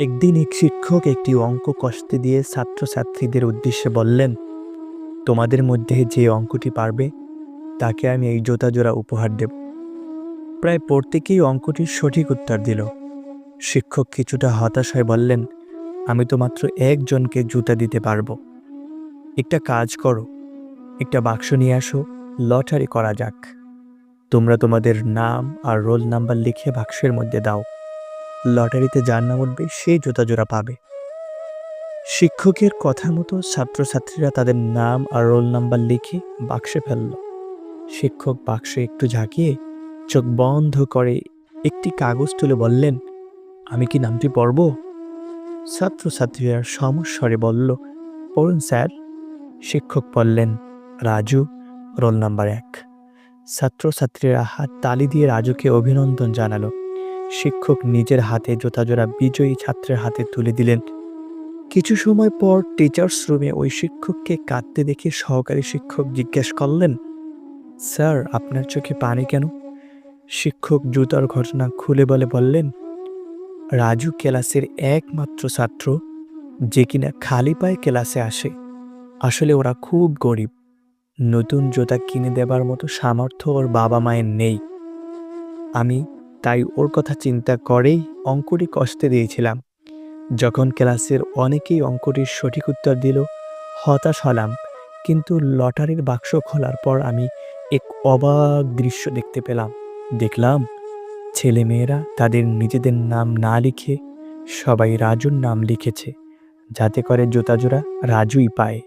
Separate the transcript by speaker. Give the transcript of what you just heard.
Speaker 1: একদিন এক শিক্ষক একটি অঙ্ক কষতে দিয়ে ছাত্রছাত্রীদের উদ্দেশ্যে বললেন, তোমাদের মধ্যে যে অঙ্কটি পারবে, তাকে আমি এই জোতা জোড়া উপহার দেব। প্রায় প্রত্যেকেই অঙ্কটির সঠিক উত্তর দিল। শিক্ষক কিছুটা হতাশ হয়ে বললেন, আমি তো মাত্র একজনকে জুতা দিতে পারব। একটা কাজ করো, একটা বাক্স নিয়ে আসো, লটারি করা যাক। তোমরা তোমাদের নাম আর রোল নাম্বার লিখে বাক্সের মধ্যে দাও। লটারিতে যার নাম উঠবে, সেই জুতা জোড়া পাবে। শিক্ষকের কথা মতো ছাত্রছাত্রীরা তাদের নাম আর রোল নাম্বার লিখে বাক্সে ফেলল। শিক্ষক বাক্সে একটু ঝাঁকিয়ে চোখ বন্ধ করে একটি কাগজ তুলে বললেন, আমি কি নামটি পড়ব? ছাত্রছাত্রীরা সমস্বরে বলল, পড়ুন স্যার। শিক্ষক বললেন, রাজু, রোল নাম্বার এক। ছাত্রছাত্রীরা হাত তালি দিয়ে রাজুকে অভিনন্দন জানালো। শিক্ষক নিজের হাতে জোতাজোড়া বিজয়ী ছাত্রের হাতে তুলে দিলেন। কিছু সময় পর টিচার্স রুমে ওই শিক্ষককে কাঁদতে দেখে সহকারী শিক্ষক জিজ্ঞেস করলেন, স্যার, আপনার চোখে পানি কেন? শিক্ষক জুতার ঘটনা খুলে বলে বললেন, রাজু ক্লাসের একমাত্র ছাত্র, যে কিনা খালি পায়ে ক্লাসে আসে। আসলে ওরা খুব গরিব। নতুন জুতা কিনে দেবার মতো সামর্থ্য ওর বাবা মায়ের নেই। আমি তাই ওর কথা চিন্তা করেই অঙ্কটি কষতে দিয়েছিলাম। যখন ক্লাসের অনেকেই অঙ্কটির সঠিক উত্তর দিল, হতাশ হলাম, কিন্তু লটারির বাক্স খোলার পর আমি এক অবাক দৃশ্য দেখতে পেলাম। দেখলাম, ছেলেমেয়েরা তাদের নিজেদের নাম না লিখে সবাই রাজুর নাম লিখেছে, যাতে করে জুতা জোড়া রাজুই পায়।